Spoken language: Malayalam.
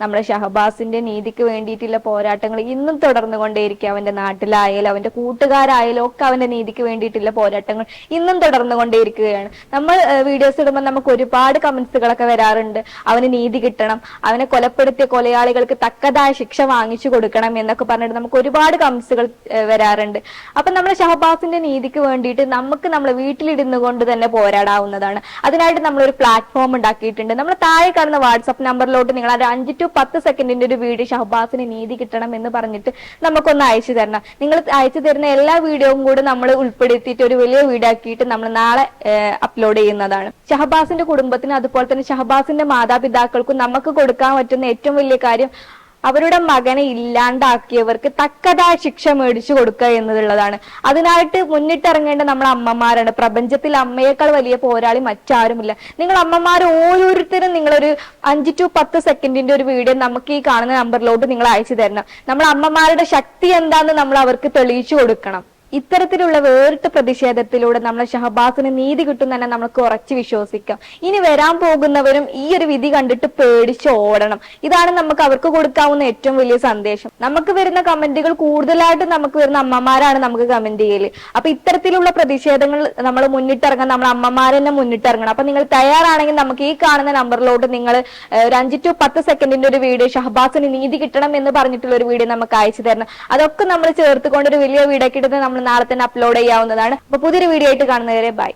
നമ്മുടെ ഷഹബാസിന്റെ നീതിക്ക് വേണ്ടിയിട്ടുള്ള പോരാട്ടങ്ങൾ ഇന്നും തുടർന്നു കൊണ്ടേയിരിക്കും അവന്റെ നാട്ടിലായാലും അവന്റെ കൂട്ടുകാരായാലും ഒക്കെ അവന്റെ നീതിക്ക് വേണ്ടിയിട്ടുള്ള പോരാട്ടങ്ങൾ ഇന്നും തുടർന്നു കൊണ്ടേയിരിക്കുകയാണ് നമ്മൾ വീഡിയോസ് ഇടുമ്പോൾ നമുക്ക് ഒരുപാട് കമന്റ്സുകളൊക്കെ വരാറുണ്ട്. അവന് നീതി കിട്ടണം അവനെ കൊലപ്പെടുത്തിയ കൊലയാളികൾക്ക് തക്കതായ ശിക്ഷ വാങ്ങിച്ചു കൊടുക്കണം എന്നൊക്കെ പറഞ്ഞിട്ട് നമുക്ക് ഒരുപാട് കമന്റ്സുകൾ വരാറുണ്ട്. അപ്പൊ നമ്മുടെ ഷഹബാസിന്റെ നീതിക്ക് വേണ്ടിയിട്ട് നമുക്ക് നമ്മൾ വീട്ടിലിരുന്നു കൊണ്ട് തന്നെ പോരാടാവുന്നതാണ്. അതിനായിട്ട് നമ്മൾ ഒരു പ്ലാറ്റ്ഫോം ഉണ്ടാക്കിയിട്ടുണ്ട്. നമ്മൾ താഴെ കാണുന്ന വാട്സ്ആപ്പ് നമ്പറിലോട്ട് നിങ്ങൾ ഒരു അഞ്ച് ടു പത്ത് സെക്കൻഡിന്റെ ഒരു വീഡിയോ ഷഹബാസിന് നീതി കിട്ടണം എന്ന് പറഞ്ഞിട്ട് നമുക്കൊന്ന് അയച്ചു തരണം. നിങ്ങൾ അയച്ചു തരുന്ന എല്ലാ വീഡിയോയും കൂടെ നമ്മൾ ഉൾപ്പെടുത്തിയിട്ട് ഒരു വലിയ വീഡിയോ ആക്കിയിട്ട് നമ്മൾ നാളെ അപ്ലോഡ് ചെയ്യുന്നതാണ്. ഷഹബാസിന്റെ കുടുംബത്തിന് അതുപോലെ തന്നെ ഷഹബാസിന്റെ മാതാപിതാക്കൾക്കും നമുക്ക് കൊടുക്കാൻ പറ്റുന്ന ഏറ്റവും വലിയ കാര്യം അവരുടെ മകനെ ഇല്ലാണ്ടാക്കിയവർക്ക് തക്കതായ ശിക്ഷ മേടിച്ചു കൊടുക്കുക എന്നുള്ളതാണ്. അതിനായിട്ട് മുന്നിട്ടിറങ്ങേണ്ട നമ്മൾ അമ്മമാരാണ്. പ്രപഞ്ചത്തിൽ അമ്മയേക്കാൾ വലിയ പോരാളി മറ്റാരുമില്ല. നിങ്ങൾ അമ്മമാർ ഓരോരുത്തരും നിങ്ങളൊരു അഞ്ച് ടു പത്ത് സെക്കൻഡിന്റെ ഒരു വീഡിയോ നമുക്ക് ഈ കാണുന്ന നമ്പറിലോട്ട് നിങ്ങൾ അയച്ചു തരണം. നമ്മൾ അമ്മമാരുടെ ശക്തി എന്താന്ന് നമ്മൾ അവർക്ക് തെളിയിച്ചു കൊടുക്കണം. ഇത്തരത്തിലുള്ള വേറിട്ട പ്രതിഷേധത്തിലൂടെ നമ്മളെ ഷഹബാസിന് നീതി കിട്ടും തന്നെ നമുക്ക് ഉറച്ചു വിശ്വസിക്കാം. ഇനി വരാൻ പോകുന്നവരും ഈ ഒരു വിധി കണ്ടിട്ട് പേടിച്ച് ഓടണം. ഇതാണ് നമുക്ക് അവർക്ക് കൊടുക്കാവുന്ന ഏറ്റവും വലിയ സന്ദേശം. നമുക്ക് വരുന്ന കമന്റുകൾ കൂടുതലായിട്ട് നമുക്ക് വരുന്ന അമ്മമാരാണ് നമുക്ക് കമന്റ് ചെയ്യൽ. അപ്പൊ ഇത്തരത്തിലുള്ള പ്രതിഷേധങ്ങൾ നമ്മൾ മുന്നിട്ടിറങ്ങാൻ നമ്മൾ അമ്മമാർ തന്നെ മുന്നിട്ടിറങ്ങണം. അപ്പൊ നിങ്ങൾ തയ്യാറാണെങ്കിൽ നമുക്ക് ഈ കാണുന്ന നമ്പറിലോട്ട് നിങ്ങൾ ഒരു അഞ്ച് ടു പത്ത് സെക്കൻഡിന്റെ ഒരു വീഡിയോ ഷഹബാസിന് നീതി കിട്ടണം എന്ന് പറഞ്ഞിട്ടുള്ള ഒരു വീഡിയോ നമുക്ക് അയച്ചു തരണം. അതൊക്കെ നമ്മൾ ചേർത്തുകൊണ്ട് ഒരു വലിയ വീടൊക്കെ കിട്ടുന്നത് നമ്മൾ നാളെ തന്നെ അപ്ലോഡ് ചെയ്യാവുന്നതാണ്. അപ്പൊ പുതിയൊരു വീഡിയോ ആയിട്ട് കാണുന്നവരെ ബൈ